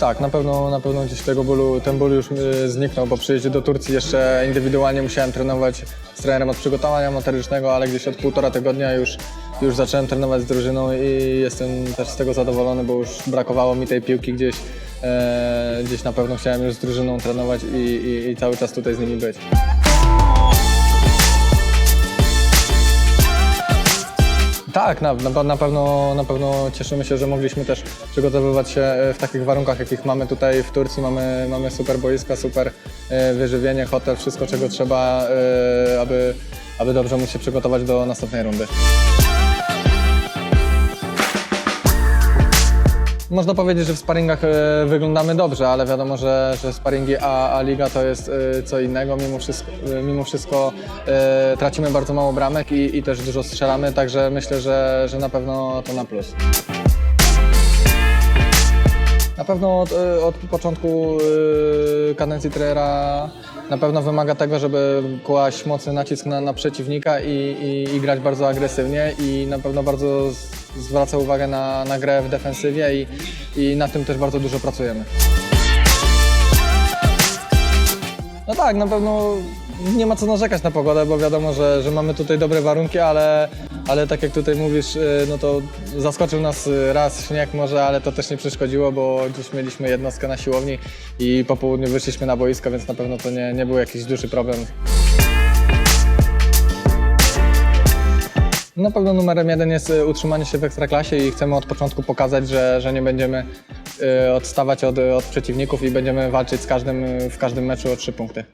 tak, na pewno, na pewno gdzieś tego bólu, ten ból już y, zniknął, po przyjeździe do Turcji jeszcze indywidualnie musiałem trenować z trenerem od przygotowania motorycznego, ale gdzieś od półtora tygodnia już, już zacząłem trenować z drużyną i jestem też z tego zadowolony, bo już brakowało mi tej piłki gdzieś, e, gdzieś na pewno chciałem już z drużyną trenować i, i, i cały czas tutaj z nimi być. Tak, na, na, na, pewno, na pewno cieszymy się, że mogliśmy też przygotowywać się e, w takich warunkach, jakich mamy tutaj w Turcji. Mamy, mamy super boiska, super e, wyżywienie, hotel, wszystko czego trzeba, e, aby, aby dobrze móc się przygotować do następnej rundy. Można powiedzieć, że w sparingach e, wyglądamy dobrze, ale wiadomo, że, że sparingi A, A Liga to jest e, co innego. Mimo wszystko, e, mimo wszystko tracimy bardzo mało bramek i, i też dużo strzelamy, także myślę, że, że na pewno to na plus. Na pewno od, od początku kadencji trenera na pewno wymaga tego, żeby kłaść mocny nacisk na, na przeciwnika i, i, i grać bardzo agresywnie i na pewno bardzo zwraca uwagę na, na grę w defensywie i, i na tym też bardzo dużo pracujemy. No tak, na pewno nie ma co narzekać na pogodę, bo wiadomo, że, że mamy tutaj dobre warunki, ale, ale tak jak tutaj mówisz, y, no to zaskoczył nas y, raz śnieg może, ale to też nie przeszkodziło, bo dziś mieliśmy jednostkę na siłowni i po południu wyszliśmy na boisko, więc na pewno to nie, nie był jakiś duży problem. Na pewno numerem jeden jest y, utrzymanie się w ekstraklasie i chcemy od początku pokazać, że, że nie będziemy y, odstawać od, od przeciwników i będziemy walczyć z każdym, w każdym meczu o trzy punkty.